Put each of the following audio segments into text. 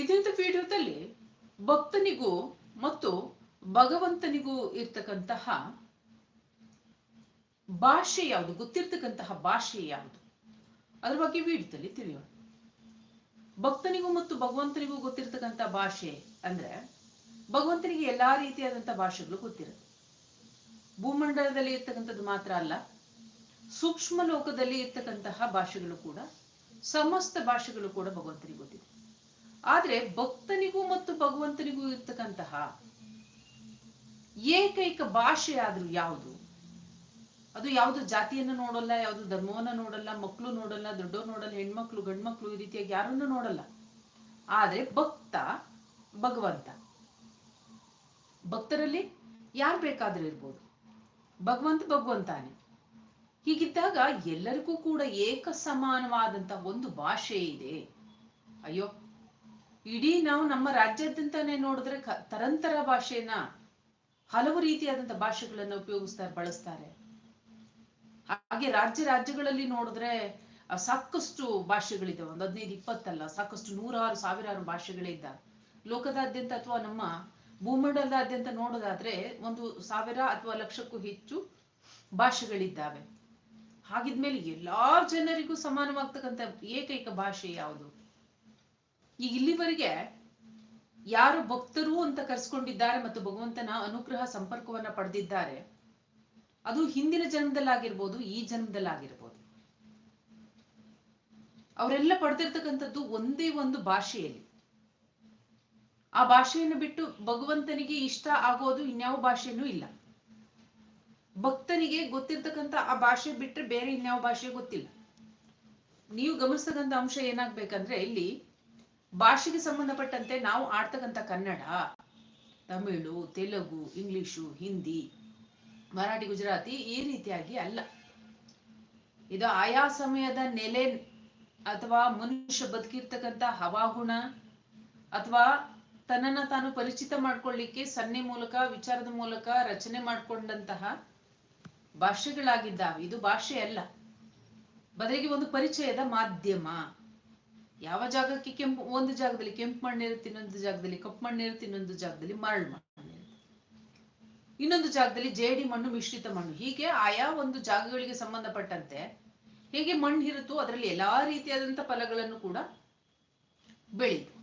ಇದರಿಂದ ವಿಡಿಯೋದಲ್ಲಿ ಭಕ್ತನಿಗೂ ಮತ್ತು ಭಗವಂತನಿಗೂ ಇರ್ತಕ್ಕಂತಹ ಭಾಷೆ ಯಾವುದು? ಗೊತ್ತಿರ್ತಕ್ಕಂತಹ ಭಾಷೆ ಯಾವುದು? ಅದ್ರ ಬಗ್ಗೆ ವಿಡಿಯೋದಲ್ಲಿ ತಿಳಿಯೋಣ. ಭಕ್ತನಿಗೂ ಮತ್ತು ಭಗವಂತನಿಗೂ ಗೊತ್ತಿರ್ತಕ್ಕಂಥ ಭಾಷೆ ಅಂದ್ರೆ ಭಗವಂತನಿಗೆ ಎಲ್ಲಾ ರೀತಿಯಾದಂತಹ ಭಾಷೆಗಳು ಗೊತ್ತಿರುತ್ತೆ. ಭೂಮಂಡಲದಲ್ಲಿ ಇರ್ತಕ್ಕಂಥದ್ದು ಮಾತ್ರ ಅಲ್ಲ, ಸೂಕ್ಷ್ಮ ಲೋಕದಲ್ಲಿ ಇರ್ತಕ್ಕಂತಹ ಭಾಷೆಗಳು ಕೂಡ, ಸಮಸ್ತ ಭಾಷೆಗಳು ಕೂಡ ಭಗವಂತನಿಗೆ ಗೊತ್ತಿದೆ. ಆದ್ರೆ ಭಕ್ತನಿಗೂ ಮತ್ತು ಭಗವಂತನಿಗೂ ಇರ್ತಕ್ಕಂತಹ ಏಕೈಕ ಭಾಷೆ ಆದ್ರೂ ಯಾವುದು? ಅದು ಯಾವುದು ಜಾತಿಯನ್ನು ನೋಡಲ್ಲ, ಯಾವುದು ಧರ್ಮವನ್ನ ನೋಡಲ್ಲ ಮಕ್ಕಳು ನೋಡಲ್ಲ, ದೊಡ್ಡವ್ರು ನೋಡಲ್ಲ, ಹೆಣ್ಮಕ್ಳು, ಗಂಡ್ಮಕ್ಳು ಈ ರೀತಿಯಾಗಿ ಯಾರನ್ನು ನೋಡಲ್ಲ. ಆದ್ರೆ ಭಕ್ತ, ಭಗವಂತ. ಭಕ್ತರಲ್ಲಿ ಯಾರು ಬೇಕಾದ್ರೂ ಇರ್ಬೋದು. ಭಗವಂತ ಭಗವಂತಾನೆ. ಹೀಗಿದ್ದಾಗ ಎಲ್ಲರಿಗೂ ಕೂಡ ಏಕ ಸಮಾನವಾದಂತಹ ಒಂದು ಭಾಷೆ ಇದೆ. ಅಯ್ಯೋ ಇಡೀ ನಾವು ನಮ್ಮ ರಾಜ್ಯಾದ್ಯಂತಾನೆ ನೋಡಿದ್ರೆ ತರಂತರ ಭಾಷೆನ ಹಲವು ರೀತಿಯಾದಂತ ಭಾಷೆಗಳನ್ನ ಉಪಯೋಗಿಸ್ತಾರೆ ಬಳಸ್ತಾರೆ. ಹಾಗೆ ರಾಜ್ಯ ರಾಜ್ಯಗಳಲ್ಲಿ ನೋಡಿದ್ರೆ ಸಾಕಷ್ಟು ಭಾಷೆಗಳಿದ್ದಾವೆ ಒಂದು ಹದಿನೈದು, ಇಪ್ಪತ್ತಲ್ಲ, ಸಾಕಷ್ಟು ನೂರಾರು, ಸಾವಿರಾರು ಭಾಷೆಗಳೇ ಇದ್ದಾವೆ. ಲೋಕದಾದ್ಯಂತ ಅಥವಾ ನಮ್ಮ ಭೂಮಂಡಲದಾದ್ಯಂತ ನೋಡೋದಾದ್ರೆ ಒಂದು ಸಾವಿರ ಅಥವಾ ಲಕ್ಷಕ್ಕೂ ಹೆಚ್ಚು ಭಾಷೆಗಳಿದ್ದಾವೆ. ಹಾಗಿದ್ಮೇಲೆ ಎಲ್ಲಾ ಜನರಿಗೂ ಸಮಾನವಾಗ್ತಕ್ಕಂಥ ಏಕೈಕ ಭಾಷೆ ಯಾವುದು? ಈಗ ಇಲ್ಲಿವರೆಗೆ ಯಾರು ಭಕ್ತರು ಅಂತ ಕರೆಸ್ಕೊಂಡಿದ್ದಾರೆ ಮತ್ತು ಭಗವಂತನ ಅನುಗ್ರಹ ಸಂಪರ್ಕವನ್ನ ಪಡೆದಿದ್ದಾರೆ, ಅದು ಹಿಂದಿನ ಜನ್ಮದಲ್ಲಾಗಿರ್ಬೋದು, ಈ ಜನ್ಮದಲ್ಲಾಗಿರ್ಬೋದು. ಅವರೆಲ್ಲ ಪಡೆದಿರ್ತಕ್ಕಂಥದ್ದು ಒಂದೇ ಒಂದು ಭಾಷೆಯಲ್ಲಿ. ಆ ಭಾಷೆಯನ್ನು ಬಿಟ್ಟು ಭಗವಂತನಿಗೆ ಇಷ್ಟ ಆಗೋದು ಇನ್ಯಾವ ಭಾಷೆನೂ ಇಲ್ಲ. ಭಕ್ತನಿಗೆ ಗೊತ್ತಿರ್ತಕ್ಕಂಥ ಆ ಭಾಷೆ ಬಿಟ್ರೆ ಬೇರೆ ಇನ್ಯಾವ ಭಾಷೆ ಗೊತ್ತಿಲ್ಲ. ನೀವು ಗಮನಿಸ್ತಕ್ಕಂಥ ಅಂಶ ಏನಾಗ್ಬೇಕಂದ್ರೆ ಇಲ್ಲಿ ಭಾಷೆಗೆ ಸಂಬಂಧಪಟ್ಟಂತೆ ನಾವು ಆಡ್ತಕ್ಕಂಥ ಕನ್ನಡ, ತಮಿಳು, ತೆಲುಗು ಇಂಗ್ಲಿಷು ಹಿಂದಿ, ಮರಾಠಿ, ಗುಜರಾತಿ ಈ ರೀತಿಯಾಗಿ ಅಲ್ಲ. ಇದು ಆಯಾ ಸಮಯದ ನೆಲೆ ಅಥವಾ ಮನುಷ್ಯ ಬದುಕಿರ್ತಕ್ಕಂಥ ಹವಾಗುಣ ಅಥವಾ ತನ್ನನ್ನ ತಾನು ಪರಿಚಿತ ಮಾಡ್ಕೊಳ್ಳಿಕ್ಕೆ ಸನ್ನೆ ಮೂಲಕ, ವಿಚಾರದ ಮೂಲಕ ರಚನೆ ಮಾಡ್ಕೊಂಡಂತಹ ಭಾಷೆಗಳಾಗಿದ್ದಾವೆ. ಇದು ಭಾಷೆ ಅಲ್ಲ. ಬದಲಿಗೆ ಒಂದು ಪರಿಚಯದ ಮಾಧ್ಯಮ. ಯಾವ ಜಾಗಕ್ಕೆ ಕೆಂಪು, ಒಂದು ಜಾಗದಲ್ಲಿ ಕೆಂಪು ಮಣ್ಣಿರುತ್ತೆ ಇನ್ನೊಂದು ಜಾಗದಲ್ಲಿ ಕಪ್ಪು ಮಣ್ಣಿರುತ್ತೆ ಇನ್ನೊಂದು ಜಾಗದಲ್ಲಿ ಮರಳು ಮಣ್ಣು ಇನ್ನೊಂದು ಜಾಗದಲ್ಲಿ ಜೇಡಿ ಮಣ್ಣು, ಮಿಶ್ರಿತ ಮಣ್ಣು. ಹೀಗೆ ಆಯಾ ಒಂದು ಜಾಗಗಳಿಗೆ ಸಂಬಂಧಪಟ್ಟಂತೆ ಹೇಗೆ ಮಣ್ಣು ಇರುತ್ತೋ ಅದರಲ್ಲಿ ಎಲ್ಲಾ ರೀತಿಯಾದಂತ ಫಲಗಳನ್ನು ಕೂಡ ಬೆಳೀಬಹುದು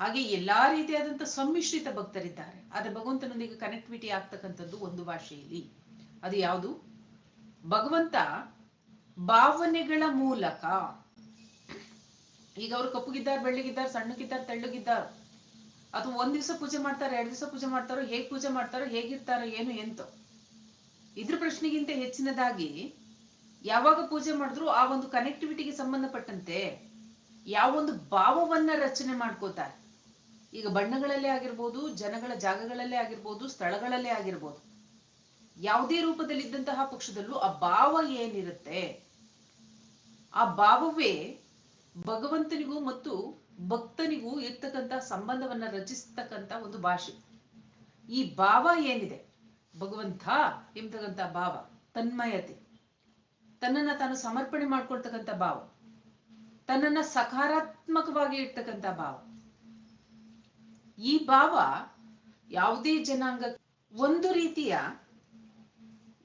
ಹಾಗೆ ಎಲ್ಲಾ ರೀತಿಯಾದಂತ ಸಮ್ಮಿಶ್ರಿತ ಭಕ್ತರಿದ್ದಾರೆ. ಆದ್ರೆ ಭಗವಂತನೊಂದಿಗೆ ಕನೆಕ್ಟಿವಿಟಿ ಆಗ್ತಕ್ಕಂಥದ್ದು ಒಂದು ಭಾಷೆಯಲ್ಲಿ. ಅದು ಯಾವುದು? ಭಗವಂತ ಭಾವನೆಗಳ ಮೂಲಕ ಈಗ ಅವ್ರು ಕಪ್ಪುಗಿದ್ದಾರೆ, ಬೆಳ್ಳಗಿದ್ದಾರೆ, ಸಣ್ಣಗಿದ್ದಾರೆ, ತೆಳ್ಳಗಿದ್ದಾರೆ. ಅಥವಾ ಒಂದ್ ದಿವಸ ಪೂಜೆ ಮಾಡ್ತಾರೆ, ಎರಡು ದಿವಸ ಪೂಜೆ ಮಾಡ್ತಾರೋ, ಹೇಗ್ ಪೂಜೆ ಮಾಡ್ತಾರೋ, ಹೇಗಿರ್ತಾರೋ, ಏನು ಎಂತೋ. ಇದ್ರ ಪ್ರಶ್ನೆಗಿಂತ ಹೆಚ್ಚಿನದಾಗಿ ಯಾವಾಗ ಪೂಜೆ ಮಾಡಿದ್ರು ಆ ಒಂದು ಕನೆಕ್ಟಿವಿಟಿಗೆ ಸಂಬಂಧಪಟ್ಟಂತೆ ಯಾವೊಂದು ಭಾವವನ್ನ ರಚನೆ ಮಾಡ್ಕೋತಾರೆ. ಈಗ ಬಣ್ಣಗಳಲ್ಲೇ ಆಗಿರ್ಬೋದು, ಜನಗಳ ಜಾಗಗಳಲ್ಲೇ ಆಗಿರ್ಬೋದು, ಸ್ಥಳಗಳಲ್ಲೇ ಆಗಿರ್ಬೋದು. ಯಾವುದೇ ರೂಪದಲ್ಲಿದ್ದಂತಹ ಪಕ್ಷದಲ್ಲೂ ಆ ಭಾವ ಏನಿರುತ್ತೆ? ಆ ಭಾವವೇ ಭಗವಂತನಿಗೂ ಮತ್ತು ಭಕ್ತನಿಗೂ ಇರ್ತಕ್ಕಂಥ ಸಂಬಂಧವನ್ನ ರಚಿಸ್ತಕ್ಕಂಥ ಒಂದು ಭಾಷೆ. ಈ ಭಾವ ಏನಿದೆ? ಭಗವಂತ ಎಂಬತಕ್ಕಂಥ ಭಾವ, ತನ್ಮಯತೆ. ತನ್ನನ್ನ ತಾನು ಸಮರ್ಪಣೆ ಮಾಡ್ಕೊಳ್ತಕ್ಕಂಥ ಭಾವ. ತನ್ನನ್ನ ಸಕಾರಾತ್ಮಕವಾಗಿ ಇರ್ತಕ್ಕಂಥ ಭಾವ. ಈ ಭಾವ ಯಾವುದೇ ಜನಾಂಗ ಒಂದು ರೀತಿಯ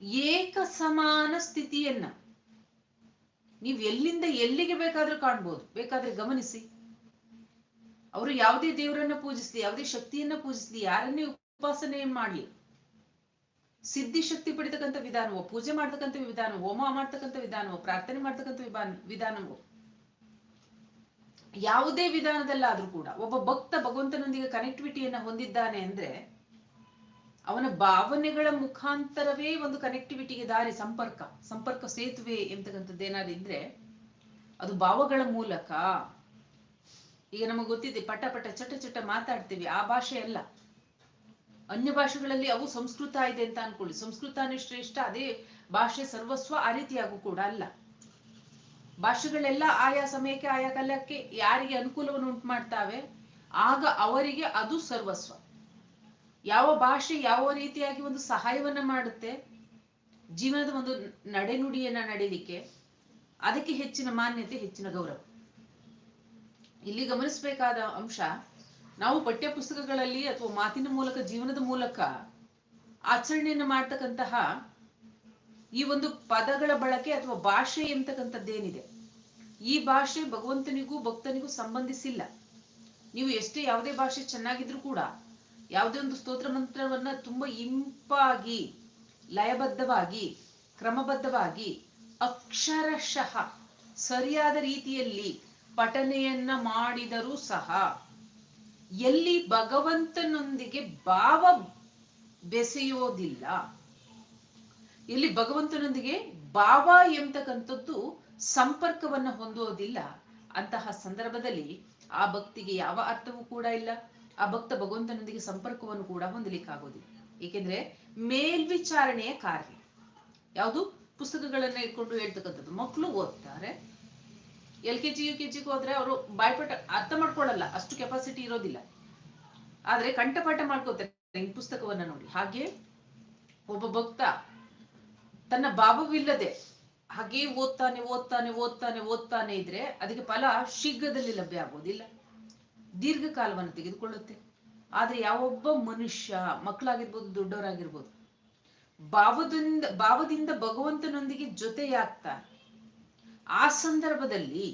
ಏಕ ಸಮಾನ ಸ್ಥಿತಿಯನ್ನ ನೀವು ಎಲ್ಲಿಂದ ಎಲ್ಲಿಗೆ ಬೇಕಾದ್ರೂ ಕಾಣ್ಬೋದು. ಬೇಕಾದ್ರೆ ಗಮನಿಸಿ. ಅವರು ಯಾವುದೇ ದೇವರನ್ನ ಪೂಜಿಸ್ಲಿ, ಯಾವುದೇ ಶಕ್ತಿಯನ್ನ ಪೂಜಿಸ್ಲಿ, ಯಾರನ್ನೇ ಉಪಾಸನೆ ಮಾಡ್ಲಿ. ಸಿದ್ಧಿ ಶಕ್ತಿ ಪಡಿತಕ್ಕಂಥ ವಿಧಾನವೋ, ಪೂಜೆ ಮಾಡ್ತಕ್ಕಂಥ ವಿಧಾನವೋ, ಹೋಮ ಮಾಡ್ತಕ್ಕಂಥ ವಿಧಾನವೋ, ಪ್ರಾರ್ಥನೆ ಮಾಡ್ತಕ್ಕಂಥ ವಿಧಾನ, ವಿಧಾನವೋ. ಯಾವುದೇ ವಿಧಾನದಲ್ಲಾದ್ರೂ ಕೂಡ ಒಬ್ಬ ಭಕ್ತ ಭಗವಂತನೊಂದಿಗೆ ಕನೆಕ್ಟಿವಿಟಿಯನ್ನ ಹೊಂದಿದ್ದಾನೆ ಅಂದ್ರೆ ಅವನ ಭಾವನೆಗಳ ಮುಖಾಂತರವೇ ಒಂದು ಕನೆಕ್ಟಿವಿಟಿಗೆ ದಾರಿ, ಸಂಪರ್ಕ ಸಂಪರ್ಕ ಸೇತುವೆ ಎಂತಕ್ಕಂಥದ್ದು ಏನಾದ್ರು ಅದು ಭಾವಗಳ ಮೂಲಕ. ಈಗ ನಮಗೆ ಗೊತ್ತಿದೆ, ಪಟ ಪಟ, ಚಟ ಚಟ ಮಾತಾಡ್ತೀವಿ, ಆ ಭಾಷೆ ಅಲ್ಲ. ಅನ್ಯ ಭಾಷೆಗಳಲ್ಲಿ ಅವು ಸಂಸ್ಕೃತ ಇದೆ ಅಂತ ಅನ್ಕೊಳ್ಳಿ. ಸಂಸ್ಕೃತನೇ ಶ್ರೇಷ್ಠ, ಅದೇ ಭಾಷೆ ಸರ್ವಸ್ವ ಆ ರೀತಿಯಾಗೂ ಕೂಡ ಅಲ್ಲ. ಭಾಷೆಗಳೆಲ್ಲ ಆಯಾ ಸಮಯಕ್ಕೆ, ಆಯಾ ಕಾಲಕ್ಕೆ ಯಾರಿಗೆ ಅನುಕೂಲವನ್ನು ಉಂಟು ಮಾಡ್ತಾವೆ, ಆಗ ಅವರಿಗೆ ಅದು ಸರ್ವಸ್ವ. ಯಾವ ಭಾಷೆ ಯಾವ ರೀತಿಯಾಗಿ ಒಂದು ಸಹಾಯವನ್ನ ಮಾಡುತ್ತೆ? ಜೀವನದ ಒಂದು ನಡೆನುಡಿಯನ್ನ ನಡೀಲಿಕ್ಕೆ ಅದಕ್ಕೆ ಹೆಚ್ಚಿನ ಮಾನ್ಯತೆ, ಹೆಚ್ಚಿನ ಗೌರವ. ಇಲ್ಲಿ ಗಮನಿಸಬೇಕಾದ ಅಂಶ, ನಾವು ಪಠ್ಯ ಪುಸ್ತಕಗಳಲ್ಲಿ ಅಥವಾ ಮಾತಿನ ಮೂಲಕ, ಜೀವನದ ಮೂಲಕ ಆಚರಣೆಯನ್ನು ಮಾಡ್ತಕ್ಕಂತಹ ಈ ಒಂದು ಪದಗಳ ಬಳಕೆ ಅಥವಾ ಭಾಷೆ ಎಂತಕ್ಕಂಥದ್ದೇನಿದೆ? ಈ ಭಾಷೆ ಭಗವಂತನಿಗೂ ಭಕ್ತನಿಗೂ ಸಂಬಂಧಿಸಿಲ್ಲ. ನೀವು ಎಷ್ಟೇ ಯಾವುದೇ ಭಾಷೆ ಚೆನ್ನಾಗಿದ್ರು ಕೂಡ ಯಾವುದೇ ಒಂದು ಸ್ತೋತ್ರ ಮಂತ್ರವನ್ನ ತುಂಬಾ ಇಂಪಾಗಿ, ಲಯಬದ್ಧವಾಗಿ, ಕ್ರಮಬದ್ಧವಾಗಿ, ಅಕ್ಷರಶಃ, ಸರಿಯಾದ ರೀತಿಯಲ್ಲಿ ಪಠನೆಯನ್ನ ಮಾಡಿದರೂ ಸಹ ಎಲ್ಲಿ ಭಗವಂತನೊಂದಿಗೆ ಭಾವ ಬೆಸೆಯೋದಿಲ್ಲ. ಎಲ್ಲಿ ಭಗವಂತನೊಂದಿಗೆ ಭಾವ ಎಂತಕ್ಕಂಥದ್ದು ಸಂಪರ್ಕವನ್ನ ಹೊಂದೋದಿಲ್ಲ. ಅಂತಹ ಸಂದರ್ಭದಲ್ಲಿ ಆ ಭಕ್ತಿಗೆ ಯಾವ ಅರ್ಥವೂ ಕೂಡ ಇಲ್ಲ. ಆ ಭಕ್ತ ಭಗವಂತನೊಂದಿಗೆ ಸಂಪರ್ಕವನ್ನು ಕೂಡ ಹೊಂದಲಿಕ್ಕಾಗೋದಿಲ್ಲ. ಏಕೆಂದ್ರೆ ಮೇಲ್ವಿಚಾರಣೆಯ ಕಾರ್ಯ. ಯಾವುದು? ಪುಸ್ತಕಗಳನ್ನ ಇಟ್ಕೊಂಡು ಹೇಳ್ತಕ್ಕಂಥದ್ದು. ಮಕ್ಕಳು ಓದ್ತಾರೆ. L K G, U K ಜಿಗೆ ಹೋದ್ರೆ ಅವರು ಬಾಯ್ಪಾಠ ಅರ್ಥ ಮಾಡ್ಕೊಳ್ಳಲ್ಲ. ಅಷ್ಟು ಕೆಪಾಸಿಟಿ ಇರೋದಿಲ್ಲ. ಆದ್ರೆ ಕಂಠಪಾಠ ಮಾಡ್ಕೋತಾರೆ ಪುಸ್ತಕವನ್ನ ನೋಡಿ. ಹಾಗೆ ಒಬ್ಬ ಭಕ್ತ ತನ್ನ ಭಾವವಿಲ್ಲದೆ ಹಾಗೆ ಓದ್ತಾನೆ ಓದ್ತಾನೆ ಓದ್ತಾನೆ ಓದ್ತಾನೆ ಇದ್ರೆ ಅದಕ್ಕೆ ಫಲ ಶೀಘ್ರದಲ್ಲಿ ಲಭ್ಯ ಆಗೋದಿಲ್ಲ. ದೀರ್ಘಕಾಲವನ್ನು ತೆಗೆದುಕೊಳ್ಳುತ್ತೆ. ಆದ್ರೆ ಯಾವೊಬ್ಬ ಮನುಷ್ಯ, ಮಕ್ಕಳಾಗಿರ್ಬೋದು, ದೊಡ್ಡವರಾಗಿರ್ಬೋದು, ಭಾವದಿಂದ ಭಾವದಿಂದ ಭಗವಂತನೊಂದಿಗೆ ಜೊತೆಯಾಗ್ತಾನೆ ಆ ಸಂದರ್ಭದಲ್ಲಿ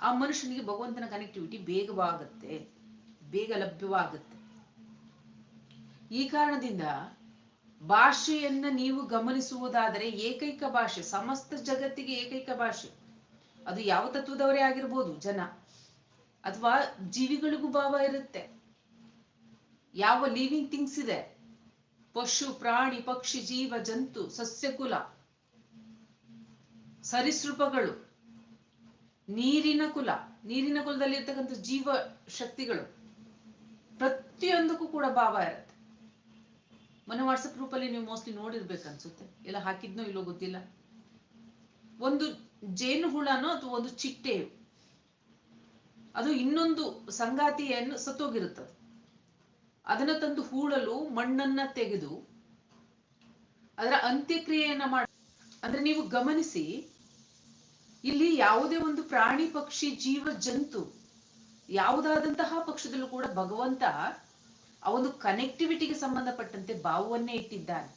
ಆ ಮನುಷ್ಯನಿಗೆ ಭಗವಂತನ ಕನೆಕ್ಟಿವಿಟಿ ಬೇಗವಾಗುತ್ತೆ, ಬೇಗ ಲಭ್ಯವಾಗುತ್ತೆ. ಈ ಕಾರಣದಿಂದ ಭಾಷೆಯನ್ನ ನೀವು ಗಮನಿಸುವುದಾದರೆ ಏಕೈಕ ಭಾಷೆ, ಸಮಸ್ತ ಜಗತ್ತಿಗೆ ಏಕೈಕ ಭಾಷೆ. ಅದು ಯಾವ ತತ್ವದವರೇ ಆಗಿರ್ಬೋದು, ಜನ. ಅಥವಾ ಜೀವಿಗಳಿಗೂ ಭಾವ ಇರುತ್ತೆ. ಯಾವ ಲಿವಿಂಗ್ ಥಿಂಗ್ಸ್ ಇದೆ? ಪಶು, ಪ್ರಾಣಿ, ಪಕ್ಷಿ, ಜೀವ, ಜಂತು, ಸಸ್ಯಕುಲ, ಸರಿಸೃಪಗಳು, ನೀರಿನ ಕುಲ, ನೀರಿನ ಕುಲದಲ್ಲಿ ಇರ್ತಕ್ಕಂಥ ಜೀವ ಶಕ್ತಿಗಳು, ಪ್ರತಿಯೊಂದಕ್ಕೂ ಕೂಡ ಭಾವ ಇರುತ್ತೆ. ಮೊನ್ನೆ ವಾಟ್ಸಪ್ ಗ್ರೂಪಲ್ಲಿ ನೀವು ಮೋಸ್ಟ್ಲಿ ನೋಡಿರ್ಬೇಕು ಅನ್ಸುತ್ತೆ ಎಲ್ಲ ಹಾಕಿದ್ನೋ ಇಲ್ಲೋ ಗೊತ್ತಿಲ್ಲ. ಒಂದು ಜೇನು ಹುಳನೋ ಅಥವಾ ಒಂದು ಚಿಟ್ಟೆಯು? ಅದು ಇನ್ನೊಂದು ಸಂಗಾತಿಯನ್ನು ಸತ್ತೋಗಿರುತ್ತದೆ. ಅದನ್ನ ತಂದು ಹೂಳಲು ಮಣ್ಣನ್ನ ತೆಗೆದು ಅದರ ಅಂತ್ಯಕ್ರಿಯೆಯನ್ನ ಮಾಡ, ಅಂದ್ರೆ ನೀವು ಗಮನಿಸಿ, ಇಲ್ಲಿ ಯಾವುದೇ ಒಂದು ಪ್ರಾಣಿ ಪಕ್ಷಿ, ಜೀವ, ಜಂತು ಯಾವುದಾದಂತಹ ಪಕ್ಷದಲ್ಲೂ ಕೂಡ ಭಗವಂತ ಆ ಒಂದು ಕನೆಕ್ಟಿವಿಟಿಗೆ ಸಂಬಂಧಪಟ್ಟಂತೆ ಭಾವವನ್ನೇ ಇಟ್ಟಿದ್ದಾನೆ.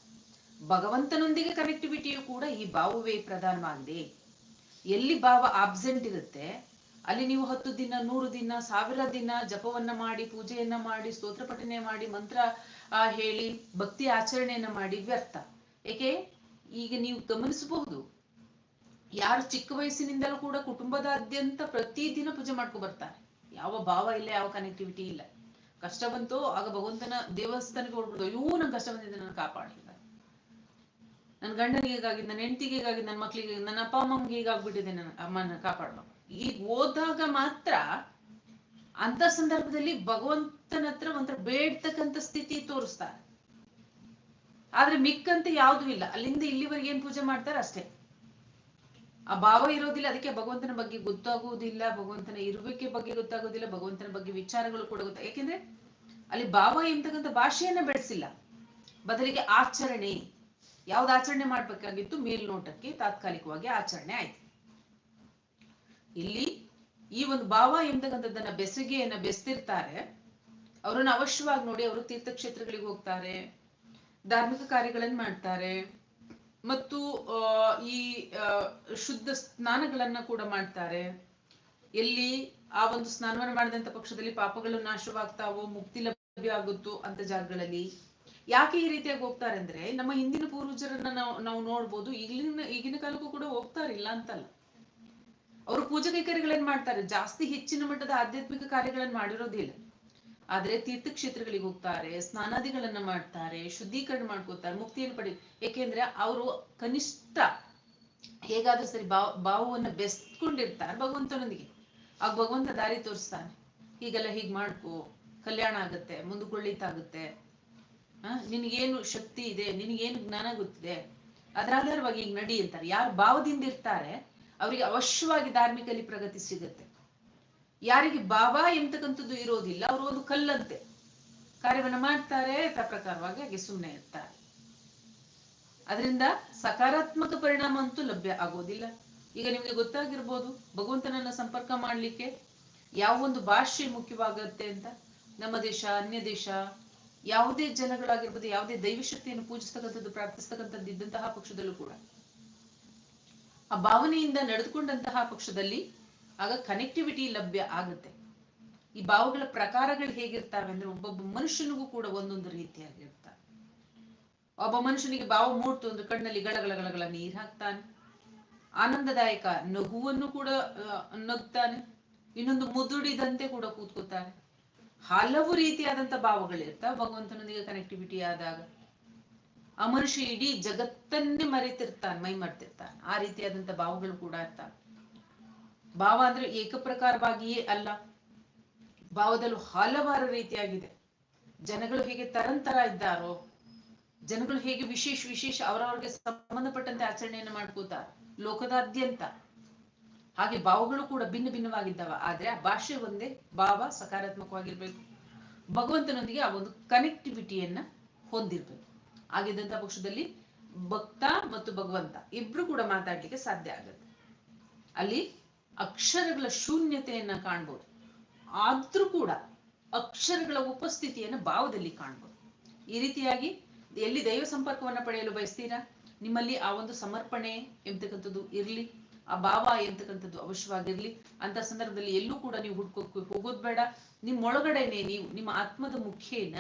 ಭಗವಂತನೊಂದಿಗೆ ಕನೆಕ್ಟಿವಿಟಿಯು ಕೂಡ ಈ ಭಾವವೇ ಪ್ರಧಾನವಾಗಿದೆ. ಎಲ್ಲಿ ಭಾವ ಆಬ್ಸೆಂಟ್ ಇರುತ್ತೆ ಅಲ್ಲಿ ನೀವು ಹತ್ತು ದಿನ, ನೂರು ದಿನ, ಸಾವಿರ ದಿನ ಜಪವನ್ನ ಮಾಡಿ, ಪೂಜೆಯನ್ನ ಮಾಡಿ, ಸ್ತೋತ್ರ ಪಠನೆ ಮಾಡಿ, ಮಂತ್ರ ಹೇಳಿ, ಭಕ್ತಿ ಆಚರಣೆಯನ್ನ ಮಾಡಿ ವ್ಯರ್ಥ. ಏಕೆ? ಈಗ ನೀವು ಗಮನಿಸಬಹುದು. ಯಾರು ಚಿಕ್ಕ ವಯಸ್ಸಿನಿಂದಲೂ ಕೂಡ ಕುಟುಂಬದಾದ್ಯಂತ ಪ್ರತಿದಿನ ಪೂಜೆ ಮಾಡ್ಕೊ ಬರ್ತಾರೆ. ಯಾವ ಭಾವ ಇಲ್ಲ, ಯಾವ ಕನೆಕ್ಟಿವಿಟಿ ಇಲ್ಲ. ಕಷ್ಟ ಬಂತು, ಆಗ ಭಗವಂತನ ದೇವಸ್ಥಾನಕ್ಕೆ ಹೊರಡ್ಬಿಡ್ತು ಅಯ್ಯೋ ನಂಗೆ ಕಷ್ಟ ಬಂದಿದೆ ನನ್ನ ಕಾಪಾಡಿ ನನ್ನ ಗಂಡನಿಗೆ ನನ್ನ ಹೆಂಡತಿಗೆ ನನ್ನ ಮಕ್ಳಿಗೆ ನನ್ನ ಅಪ್ಪ ಅಮ್ಮಂಗೆ ಹೀಗಾಗ್ಬಿಟ್ಟಿದೆ ನನ್ನ ಅಮ್ಮನ ಕಾಪಾಡ್ಬೇಕು. ಈಗ ಓದಾಗ ಮಾತ್ರ ಅಂತ ಸಂದರ್ಭದಲ್ಲಿ ಭಗವಂತನ ಹತ್ರ ಒಂಥರ ಬೇಡ್ತಕ್ಕಂಥ ಸ್ಥಿತಿ ತೋರಿಸ್ತಾರೆ. ಆದ್ರೆ ಮಿಕ್ಕಂತ ಯಾವ್ದು ಇಲ್ಲ. ಅಲ್ಲಿಂದ ಇಲ್ಲಿವರೆಗೆ ಏನ್ ಪೂಜೆ ಮಾಡ್ತಾರೆ? ಅಷ್ಟೇ. ಆ ಭಾವ ಇರೋದಿಲ್ಲ. ಅದಕ್ಕೆ ಭಗವಂತನ ಬಗ್ಗೆ ಗೊತ್ತಾಗುವುದಿಲ್ಲ. ಭಗವಂತನ ಇರುವಿಕೆ ಬಗ್ಗೆ ಗೊತ್ತಾಗೋದಿಲ್ಲ ಭಗವಂತನ ಬಗ್ಗೆ ವಿಚಾರಗಳು ಕೂಡ ಗೊತ್ತ ಯಾಕೆಂದ್ರೆ ಅಲ್ಲಿ ಭಾವ ಎಂತಕ್ಕಂಥ ಭಾಷೆಯನ್ನ ಬೆಳೆಸಿಲ್ಲ. ಬದಲಿಗೆ ಆಚರಣೆ. ಯಾವ್ದು ಆಚರಣೆ ಮಾಡ್ಬೇಕಾಗಿತ್ತು? ಮೇಲ್ನೋಟಕ್ಕೆ ತಾತ್ಕಾಲಿಕವಾಗಿ ಆಚರಣೆ ಆಯ್ತು. ಇಲ್ಲಿ ಈ ಒಂದು ಭಾವ ಎಂತಕ್ಕಂಥದ್ದನ್ನ ಬೆಸುಗೆಯನ್ನ ಬೆಸ್ತಿರ್ತಾರೆ. ಅವರನ್ನ ಅವಶ್ಯವಾಗಿ ನೋಡಿ ಅವರು ತೀರ್ಥಕ್ಷೇತ್ರಗಳಿಗೆ ಹೋಗ್ತಾರೆ, ಧಾರ್ಮಿಕ ಕಾರ್ಯಗಳನ್ನ ಮಾಡ್ತಾರೆ ಮತ್ತು ಈ ಶುದ್ಧ ಸ್ನಾನಗಳನ್ನ ಕೂಡ ಮಾಡ್ತಾರೆ. ಎಲ್ಲಿ ಆ ಒಂದು ಸ್ನಾನವನ್ನು ಮಾಡಿದಂತ ಪಕ್ಷದಲ್ಲಿ ಪಾಪಗಳು ನಾಶವಾಗ್ತಾವೋ, ಮುಕ್ತಿ ಲಭ್ಯ ಆಗುತ್ತೋ ಅಂತ ಜಾಗಗಳಲ್ಲಿ ಯಾಕೆ ಈ ರೀತಿಯಾಗಿ ಹೋಗ್ತಾರೆ ಅಂದ್ರೆ ನಮ್ಮ ಹಿಂದಿನ ಪೂರ್ವಜರನ್ನ ನಾವು ನಾವು ನೋಡ್ಬೋದು, ಈಗಿನ ಈಗಿನ ಕಾಲಕ್ಕೂ ಕೂಡ ಹೋಗ್ತಾರಿಲ್ಲ ಅಂತಲ್ಲ. ಅವರು ಪೂಜಾ ಕೈಕರ್ಯಗಳನ್ನ ಮಾಡ್ತಾರೆ? ಜಾಸ್ತಿ ಹೆಚ್ಚಿನ ಮಟ್ಟದ ಆಧ್ಯಾತ್ಮಿಕ ಕಾರ್ಯಗಳನ್ನ ಮಾಡಿರೋದಿಲ್ಲ. ಆದ್ರೆ ತೀರ್ಥಕ್ಷೇತ್ರಗಳಿಗೆ ಹೋಗ್ತಾರೆ, ಸ್ನಾನಾದಿಗಳನ್ನ ಮಾಡ್ತಾರೆ, ಶುದ್ಧೀಕರಣ ಮಾಡ್ಕೋತಾರೆ, ಮುಕ್ತಿಯನ್ನು ಪಡಿ, ಏಕೆಂದ್ರೆ ಅವರು ಕನಿಷ್ಠ ಹೇಗಾದ್ರೂ ಸರಿ ಭಾವ, ಭಾವವನ್ನ ಬೆಸ್ಕೊಂಡಿರ್ತಾರೆ ಭಗವಂತನೊಂದಿಗೆ. ಆ ಭಗವಂತ ದಾರಿ ತೋರಿಸ್ತಾನೆ. ಹೀಗೆಲ್ಲ ಹೀಗ್ ಮಾಡ್ಕೋ, ಕಲ್ಯಾಣ ಆಗತ್ತೆ ಆ, ನಿನಗೇನು ಶಕ್ತಿ ಇದೆ, ನಿನಗೇನು ಜ್ಞಾನ ಗೊತ್ತಿದೆ ಅದ್ರ ಆಧಾರವಾಗಿ ಈಗ ನಡಿ ಅಂತಾರೆ. ಯಾರು ಭಾವದಿಂದ ಇರ್ತಾರೆ ಅವರಿಗೆ ಅವಶ್ಯವಾಗಿ ಧಾರ್ಮಿಕಲ್ಲಿ ಪ್ರಗತಿ ಸಿಗುತ್ತೆ. ಯಾರಿಗೆ ಬಾಬಾ ಎಂತಕ್ಕಂಥದ್ದು ಇರೋದಿಲ್ಲ, ಅವರು ಒಂದು ಕಲ್ಲಂತೆ. ಕಾರ್ಯವನ್ನ ಮಾಡ್ತಾರೆ ಪ್ರಕಾರವಾಗಿ ಹಾಗೆ ಸುಮ್ಮನೆ ಇರ್ತಾರೆ. ಅದರಿಂದ ಸಕಾರಾತ್ಮಕ ಪರಿಣಾಮ ಅಂತೂ ಲಭ್ಯ ಆಗೋದಿಲ್ಲ. ಈಗ ನಿಮಗೆ ಗೊತ್ತಾಗಿರ್ಬೋದು, ಭಗವಂತನನ್ನ ಸಂಪರ್ಕ ಮಾಡ್ಲಿಕ್ಕೆ ಯಾವ ಒಂದು ಭಾಷೆ ಮುಖ್ಯವಾಗುತ್ತೆ ಅಂತ. ನಮ್ಮ ದೇಶ, ಅನ್ಯ ದೇಶ, ಯಾವುದೇ ಜನಗಳಾಗಿರ್ಬೋದು, ಯಾವುದೇ ದೈವಶಕ್ತಿಯನ್ನು ಪೂಜಿಸ್ತಕ್ಕಂಥದ್ದು, ಪ್ರಾರ್ಥಿಸ್ತಕ್ಕಂಥದ್ದು ಇದ್ದಂತಹ ಪಕ್ಷದಲ್ಲೂ ಕೂಡ. ಆ ಭಾವನೆಯಿಂದ ನಡೆದುಕೊಂಡಂತಹ ಪಕ್ಷದಲ್ಲಿ ಆಗ ಕನೆಕ್ಟಿವಿಟಿ ಲಭ್ಯ ಆಗುತ್ತೆ. ಈ ಭಾವಗಳ ಪ್ರಕಾರಗಳು ಹೇಗಿರ್ತಾವೆ ಅಂದ್ರೆ ಒಬ್ಬೊಬ್ಬ ಮನುಷ್ಯನಿಗೂ ಕೂಡ ಒಂದೊಂದು ರೀತಿಯಾಗಿರ್ತಾರೆ ಒಬ್ಬ ಮನುಷ್ಯನಿಗೆ ಭಾವ ಮೂಡ್ತು ಅಂದ್ರೆ ಕಣ್ಣಲ್ಲಿ ಗಳಗಳಗಳಗಳ ಗಳಗಳ ನೀರ್ ಹಾಕ್ತಾನೆ. ಆನಂದದಾಯಕ ನಗುವನ್ನು ಕೂಡ ನಗ್ತಾನೆ. ಇನ್ನೊಂದು ಮುದುಡಿದಂತೆ ಕೂಡ ಕೂತ್ಕೋತಾನೆ ಹಲವು ರೀತಿಯಾದಂತ ಭಾವಗಳಿರ್ತಾವ. ಭಗವಂತನೊಂದಿಗೆ ಕನೆಕ್ಟಿವಿಟಿ ಆದಾಗ. ಆ ಮನುಷ್ಯ ಇಡೀ ಜಗತ್ತನ್ನೇ ಮರೆತಿರ್ತಾನೆ, ಮೈ ಮರ್ತಿರ್ತಾನೆ. ಆ ರೀತಿಯಾದಂತ ಭಾವಗಳು ಕೂಡ ಇರ್ತಾನೆ ಭಾವ ಅಂದ್ರೆ ಏಕಪ್ರಕಾರವಾಗಿಯೇ ಅಲ್ಲ. ಭಾವದಲ್ಲೂ ಹಲವಾರು ರೀತಿಯಾಗಿದೆ. ಜನಗಳು ಹೇಗೆ ತರಂತರ ಇದ್ದಾರೋ, ಜನಗಳು ಹೇಗೆ ವಿಶೇಷ ವಿಶೇಷ ಅವರವ್ರಿಗೆ ಸಂಬಂಧಪಟ್ಟಂತೆ ಆಚರಣೆಯನ್ನು ಮಾಡ್ಕೋತಾರೆ, ಲೋಕದಾದ್ಯಂತ. ಹಾಗೆ ಭಾವಗಳು ಕೂಡ ಭಿನ್ನ ಭಿನ್ನವಾಗಿದ್ದಾವ. ಆದ್ರೆ ಆ ಭಾಷೆ ಒಂದೇ ಭಾವ, ಸಕಾರಾತ್ಮಕವಾಗಿರ್ಬೇಕು. ಭಗವಂತನೊಂದಿಗೆ ಆ ಒಂದು ಕನೆಕ್ಟಿವಿಟಿಯನ್ನ ಹೊಂದಿರ್ಬೇಕು. ಆಗಿದ್ದಂತ ಪಕ್ಷದಲ್ಲಿ ಭಕ್ತ ಮತ್ತು ಭಗವಂತ ಇಬ್ರು ಕೂಡ ಮಾತಾಡ್ಲಿಕ್ಕೆ ಸಾಧ್ಯ ಆಗುತ್ತೆ. ಅಲ್ಲಿ ಅಕ್ಷರಗಳ ಶೂನ್ಯತೆಯನ್ನ ಕಾಣ್ಬೋದು. ಆದ್ರೂ ಕೂಡ ಅಕ್ಷರಗಳ ಉಪಸ್ಥಿತಿಯನ್ನು ಭಾವದಲ್ಲಿ ಕಾಣ್ಬೋದು. ಈ ರೀತಿಯಾಗಿ ಎಲ್ಲಿ ದೈವ ಸಂಪರ್ಕವನ್ನ ಪಡೆಯಲು ಬಯಸ್ತೀರಾ? ನಿಮ್ಮಲ್ಲಿ ಆ ಒಂದು ಸಮರ್ಪಣೆ ಎಂಬತಕ್ಕಂಥದ್ದು ಇರ್ಲಿ, ಆ ಭಾವ ಎಂತಕ್ಕಂಥದ್ದು ಅವಶ್ಯವಾಗಿರ್ಲಿ ಅಂತ ಸಂದರ್ಭದಲ್ಲಿ ಎಲ್ಲೂ ಕೂಡ ನೀವು ಹುಡ್ಕೋಕ್ ಹೋಗೋದ್ ಬೇಡ. ನಿಮ್ಮೊಳಗಡೆನೆ ನೀವು ನಿಮ್ಮ ಆತ್ಮದ ಮುಖೇನ,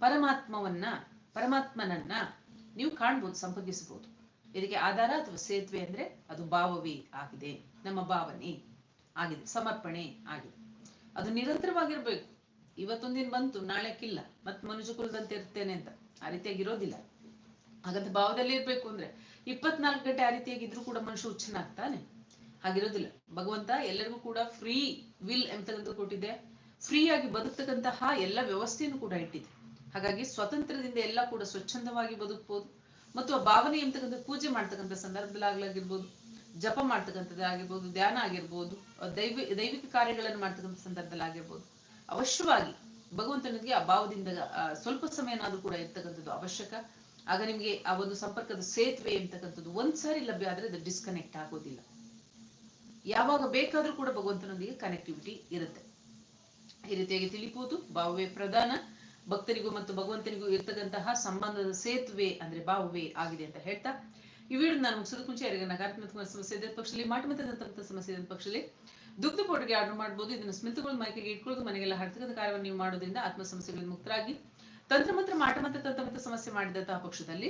ಪರಮಾತ್ಮವನ್ನ ಪರಮಾತ್ಮನನ್ನ ನೀವು ಕಾಣ್ಬೋದು ಸಂಪರ್ಕಿಸಬಹುದು ಇದಕ್ಕೆ ಆಧಾರ ಅಥವಾ ಸೇತುವೆ ಅಂದ್ರೆ ಅದು ಭಾವವೇ ಆಗಿದೆ, ನಮ್ಮ ಭಾವನೆ ಆಗಿದೆ, ಸಮರ್ಪಣೆ ಆಗಿದೆ. ಅದು ನಿರಂತರವಾಗಿರ್ಬೇಕು. ಇವತ್ತೊಂದಿನ ಬಂತು ನಾಳೆಕ್ಕಿಲ್ಲ ಮತ್ ಮನುಷ್ಯ ಕುಲದಂತೆ ಇರ್ತೇನೆ ಅಂತ ಆ ರೀತಿಯಾಗಿ ಇರೋದಿಲ್ಲ. ಹಾಗಂತ ಭಾವದಲ್ಲಿ ಇರ್ಬೇಕು ಅಂದ್ರೆ ಇಪ್ಪತ್ನಾಲ್ಕು ಗಂಟೆ ಆ ರೀತಿಯಾಗಿದ್ರು ಕೂಡ ಮನುಷ್ಯ ಹುಚ್ಚನಾಗ್ತಾನೆ. ಹಾಗಿರೋದಿಲ್ಲ. ಭಗವಂತ ಎಲ್ಲರಿಗೂ ಕೂಡ ಫ್ರೀ ವಿಲ್ ಎಂತಕ್ಕಂಥ ಕೊಟ್ಟಿದೆ. ಫ್ರೀ ಆಗಿ ಬದುಕ್ತಕ್ಕಂತಹ ಎಲ್ಲ ವ್ಯವಸ್ಥೆಯನ್ನು ಕೂಡ ಇಟ್ಟಿದೆ. ಹಾಗಾಗಿ ಸ್ವತಂತ್ರದಿಂದ ಎಲ್ಲ ಕೂಡ ಸ್ವಚ್ಛಂದವಾಗಿ ಬದುಕ್ಬೋದು. ಮತ್ತು ಆ ಭಾವನೆ ಎಂತಕ್ಕಂಥ ಪೂಜೆ ಮಾಡ್ತಕ್ಕಂಥ ಸಂದರ್ಭದಲ್ಲಿ ಆಗ್ಲಾಗಿರ್ಬೋದು ಜಪ ಮಾಡ್ತಕ್ಕಂಥದ್ದು ಆಗಿರ್ಬೋದು, ಧ್ಯಾನ ಆಗಿರ್ಬೋದು ದೈವ, ದೈವಿಕ ಕಾರ್ಯಗಳನ್ನು ಮಾಡ್ತಕ್ಕಂಥ ಸಂದರ್ಭದಲ್ಲಿ ಆಗಿರ್ಬೋದು ಅವಶ್ಯವಾಗಿ ಭಗವಂತನಿಗೆ ಆ ಭಾವದಿಂದ ಸ್ವಲ್ಪ ಸಮಯನಾದ್ರೂ ಕೂಡ ಇರ್ತಕ್ಕಂಥದ್ದು ಅವಶ್ಯಕ. ಆಗ ನಿಮ್ಗೆ ಆ ಒಂದು ಸಂಪರ್ಕದ ಸೇತುವೆ ಅಂತಕ್ಕಂಥದ್ದು ಒಂದ್ಸಾರಿ ಲಭ್ಯ ಆದ್ರೆ ಅದು ಡಿಸ್ಕನೆಕ್ಟ್ ಆಗೋದಿಲ್ಲ. ಯಾವಾಗ ಬೇಕಾದ್ರೂ ಕೂಡ ಭಗವಂತನೊಂದಿಗೆ ಕನೆಕ್ಟಿವಿಟಿ ಇರುತ್ತೆ. ಈ ರೀತಿಯಾಗಿ ತಿಳಿಬಹುದು ಭಾವವೇ ಪ್ರಧಾನ. ಭಕ್ತರಿಗೂ ಮತ್ತು ಭಗವಂತನಿಗೂ ಇರ್ತಕ್ಕಂತಹ ಸಂಬಂಧದ ಸೇತುವೆ ಅಂದ್ರೆ ಭಾವವೇ ಆಗಿದೆ ಅಂತ ಹೇಳ್ತಾ ಈ ವಿಡಿಯೋ ನಾನು ಮುಗಿಸೋದಕ್ಕೆ ಮುಂಚೆ ಯಾರಿಗೆ ನಕಾರಾತ್ಮಕ ಸಮಸ್ಯೆ ಇದ್ದ ಪಕ್ಷದಲ್ಲಿ ಮಾಟಮತದಂತ ಸಮಸ್ಯೆ ಇದ್ದ ಪಕ್ಷದಲ್ಲಿ ದುಗ್ಧ ಪೌಡರ್ಗೆ ಆರ್ಡರ್ ಮಾಡಬಹುದು ಇದನ್ನು ಸ್ಮಿತಗಳು ಮೈಕೆಗೆ ಇಟ್ಕೊಳ್ಳೋದು, ಮನೆಗೆಲ್ಲ ಹಡ್ತಕ್ಕಂಥ ಕಾರ್ಯವನ್ನು ನೀವು ಮಾಡೋದ್ರಿಂದ ಆತ್ಮ ಸಮಸ್ಯೆಗಳಿಂದ ಮುಕ್ತರಾಗಿ ತಂತ್ರಮಂತ್ರ ಮಾಟಮಂತ್ರ ತಂತ್ರಮಂತ್ರ ಸಮಸ್ಯೆ ಮಾಡಿದಂತಹ ಪಕ್ಷದಲ್ಲಿ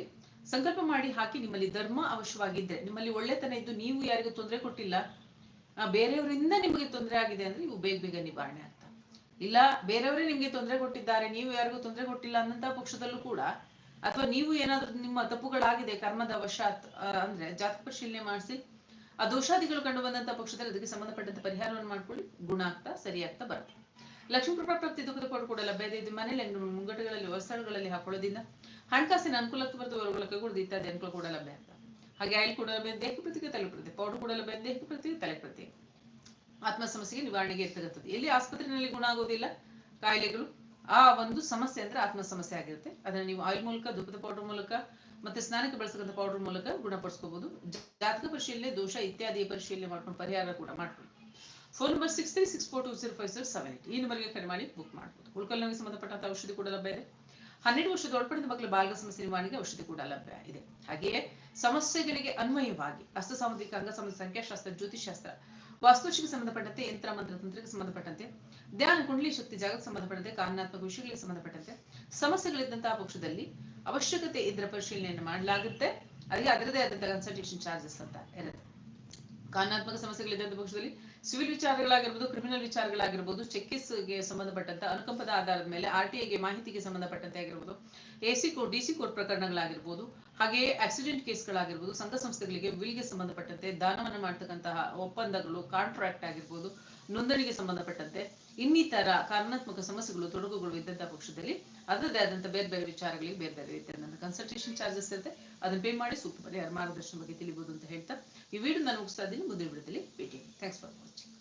ಸಂಕಲ್ಪ ಮಾಡಿ ಹಾಕಿ ನಿಮ್ಮಲ್ಲಿ ಧರ್ಮ ಅವಶ್ಯವಾಗಿದ್ದರೆ ನಿಮ್ಮಲ್ಲಿ ಒಳ್ಳೆತನ ಇದ್ದು ನೀವು ಯಾರಿಗೂ ತೊಂದರೆ ಕೊಟ್ಟಿಲ್ಲ ಬೇರೆಯವರಿಂದ ನಿಮಗೆ ತೊಂದರೆ ಆಗಿದೆ ಅಂದ್ರೆ ಇವು ಬೇಗ ಬೇಗ ನಿವಾರಣೆ ಆಗ್ತವೆ ಇಲ್ಲ, ಬೇರೆಯವರೇ ನಿಮ್ಗೆ ತೊಂದರೆ ಕೊಟ್ಟಿದ್ದಾರೆ, ನೀವು ಯಾರಿಗೂ ತೊಂದರೆ ಕೊಟ್ಟಿಲ್ಲ ಅನ್ನಂತಹ ಪಕ್ಷದಲ್ಲೂ ಕೂಡ, ಅಥವಾ ನೀವು ಏನಾದ್ರೂ ನಿಮ್ಮ ತಪ್ಪುಗಳಾಗಿದೆ, ಕರ್ಮದ ವಶಾತ್ ಅಂದ್ರೆ ಜಾತಕ ಪರಿಶೀಲನೆ ಮಾಡಿಸಿ, ಆ ದೋಷಾದಿಗಳು ಕಂಡು ಬಂದಂತ ಪಕ್ಷದಲ್ಲಿ ಅದಕ್ಕೆ ಸಂಬಂಧಪಟ್ಟಂತ ಪರಿಹಾರವನ್ನು ಮಾಡ್ಕೊಳ್ಳಿ, ಗುಣ ಆಗ್ತಾ ಸರಿಯಾಗ್ತಾ ಬರುತ್ತೆ. ಲಕ್ಷ್ಮೀ ಕೃಪಾ ಪ್ರಾಪ್ತಿ ದುಃಖದ ಕೊಡು ಕೂಡ ಲಭ್ಯತೆ ಇದೆ. ಮನೇಲಿ ಮುಂಗಟ್ಟುಗಳಲ್ಲಿ, ಹೊರಸ್ಥಳಗಳಲ್ಲಿ ಹಾಕೊಳ್ಳೋದ್ರಿಂದ ಹಣಕಾಸಿನ ಅನುಕೂಲಕ್ಕೆ ಬರೆದು ಕೂಡ ಇತ್ಯಾದಿ ಅನುಕೂಲ ಕೂಡ ಲಭ್ಯ ಆಗ್ತದೆ ಹಾಗೆ ಆಯಿಲ್ ಕೂಡ ಲಭ್ಯ, ದೇಹ ಪ್ರತಿಗೆ ತಲೆ ಪ್ರತಿ ಪೌಡರ್ ಕೂಡ ಲಭ್ಯ, ದೇಹ ಪ್ರತಿ ತಲೆ ಪ್ರತಿ ಆತ್ಮ ಸಮಸ್ಯೆಗೆ ನಿವಾರಣೆಗೆ ಇರ್ತಕ್ಕಂಥದ್ದು. ಎಲ್ಲಿ ಆಸ್ಪತ್ರೆಯಲ್ಲಿ ಗುಣ ಆಗೋದಿಲ್ಲ, ಕಾಯಿಲೆಗಳು, ಆ ಒಂದು ಸಮಸ್ಯೆ ಅಂದ್ರೆ ಆತ್ಮ ಸಮಸ್ಯೆ ಆಗಿರುತ್ತೆ. ಅದನ್ನ ನೀವು ಆಯಿಲ್ ಮೂಲಕ ಧೂಪದ ಪೌಡರ್ ಮೂಲಕ ಮತ್ತೆ ಸ್ನಾನಕ್ಕೆ ಬಳಸತಕ್ಕಂಥ ಪೌಡರ್ ಮೂಲಕ ಗುಣಪಡಿಸ್ಕೋಬಹುದು ಜಾತಕ ಪರಿಶೀಲನೆ, ದೋಷ ಇತ್ಯಾದಿ ಪರಿಶೀಲನೆ ಮಾಡ್ಕೊಂಡು ಪರಿಹಾರ ಕೂಡ ಮಾಡ್ಕೊಳ್ಳಿ. Phone number six three six four two zero five zero seven eight ಈ ನಂಬರ್ಗೆ ಕರೆ ಮಾಡಿ ಬುಕ್ ಮಾಡ್ಬೋದು. ಉಳ್ಕಲ್ ಸಂಬಂಧಪಟ್ಟಂತಹ ಸಂಬಂಧಪಟ್ಟಂತ ಔಷಧಿ ಕೂಡ ಲಭ್ಯ ಇದೆ. ಹನ್ನೆರಡು ವರ್ಷದ ಒಳಪಡಿದ ಮಕ್ಕಳ ಬಾಲ್ಯ ಸಮಸ್ಯೆ ನಿವಾರಣೆಗೆ ಔಷಧಿ ಕೂಡ ಲಭ್ಯ ಇದೆ. ಹಾಗೆಯೇ ಸಮಸ್ಯೆಗಳಿಗೆ ಅನ್ವಯವಾಗಿ ಅಸ್ತ ಸಾಮಾಜಿಕ ಅಂಗ ಸಂಖ್ಯಾಶಾಸ್ತ್ರ ಜ್ಯೋತಿಷಾಸ್ತ್ರ ವಾಸ್ತುಶಿಗೆ ಸಂಬಂಧಪಟ್ಟಂತೆ, ಯಂತ್ರ ಮಂತ್ರ ತಂತ್ರಕ್ಕೆ ಸಂಬಂಧಪಟ್ಟಂತೆ, ಧ್ಯಾನ ಕುಂಡಲಿ ಶಕ್ತಿ ಜಾಗಕ್ಕೆ ಸಂಬಂಧಪಟ್ಟಂತೆ, ಕಾರಣಾತ್ಮಕ ವಿಷಯಗಳಿಗೆ ಸಂಬಂಧಪಟ್ಟಂತೆ, ಸಮಸ್ಯೆಗಳಿದ್ದಂತಹ ಪಕ್ಷದಲ್ಲಿ ಅವಶ್ಯಕತೆ ಇದ್ರ ಪರಿಶೀಲನೆಯನ್ನು ಮಾಡಲಾಗುತ್ತೆ. ಅದಕ್ಕೆ ಅದರದೇ ಆದಂತಹ ಕನ್ಸಲ್ಟೇಷನ್ ಚಾರ್ಜಸ್ ಅಂತ ಇರುತ್ತೆ. ಕಾನೂನಾತ್ಮಕ ಸಮಸ್ಯೆಗಳಿದ್ದಂಥ ಪಕ್ಷದಲ್ಲಿ ಸಿವಿಲ್ ವಿಚಾರಗಳಾಗಿರ್ಬೋದು ಕ್ರಿಮಿನಲ್ ವಿಚಾರಗಳಾಗಿರ್ಬೋದು, ಚೆಕ್ಕಿಸ್ಗೆ ಸಂಬಂಧಪಟ್ಟಂತ ಅನುಕಂಪದ ಆಧಾರದ ಮೇಲೆ ಆರ್ ಟಿ ಐಗೆ ಮಾಹಿತಿಗೆ ಸಂಬಂಧಪಟ್ಟಂತೆ ಆಗಿರ್ಬೋದು A C court D C court ಪ್ರಕರಣಗಳಾಗಿರ್ಬೋದು ಹಾಗೆಯೇ ಆಕ್ಸಿಡೆಂಟ್ ಕೇಸ್ಗಳಾಗಿರ್ಬೋದು ಸಂಘ ಸಂಸ್ಥೆಗಳಿಗೆ ವಿಲ್ಗೆ ಸಂಬಂಧಪಟ್ಟಂತೆ ದಾನವನ್ನು ಮಾಡ್ತಕ್ಕಂತಹ ಒಪ್ಪಂದಗಳು ಕಾಂಟ್ರಾಕ್ಟ್ ಆಗಿರ್ಬೋದು, ನೋಂದಣಿಗೆ ಸಂಬಂಧಪಟ್ಟಂತೆ ಇನ್ನಿತರ ಕಾರಣಾತ್ಮಕ ಸಮಸ್ಯೆಗಳು ತೊಡಗುಗಳು ಇದ್ದಂತಹ ಪಕ್ಷದಲ್ಲಿ ಅದರದೇ ಆದಂತ ಬೇರೆ ಬೇರೆ ವಿಚಾರಗಳಿಗೆ ಬೇರೆ ಬೇರೆ ರೀತಿಯ ಕನ್ಸಲ್ಟೇಷನ್ ಚಾರ್ಜಸ್ ಇರುತ್ತೆ. ಅದನ್ನ ಪೇ ಮಾಡಿ ಸೂಕ್ತ ಪರಿಹಾರ ಮಾರ್ಗದರ್ಶನ ಬಗ್ಗೆ ತಿಳಿಬಹುದು ಅಂತ ಹೇಳ್ತಾ ಈ ವಿಡಿಯೋ ನಾನು ಮುಗಿಸ್ತಾ ಇದ್ದೀನಿ. ಮುಂದಿನ ವಿಡಿಯೋದಲ್ಲಿ ಭೇಟಿ ಥ್ಯಾಂಕ್ಸ್ ಫಾರ್ ವಾಚಿಂಗ್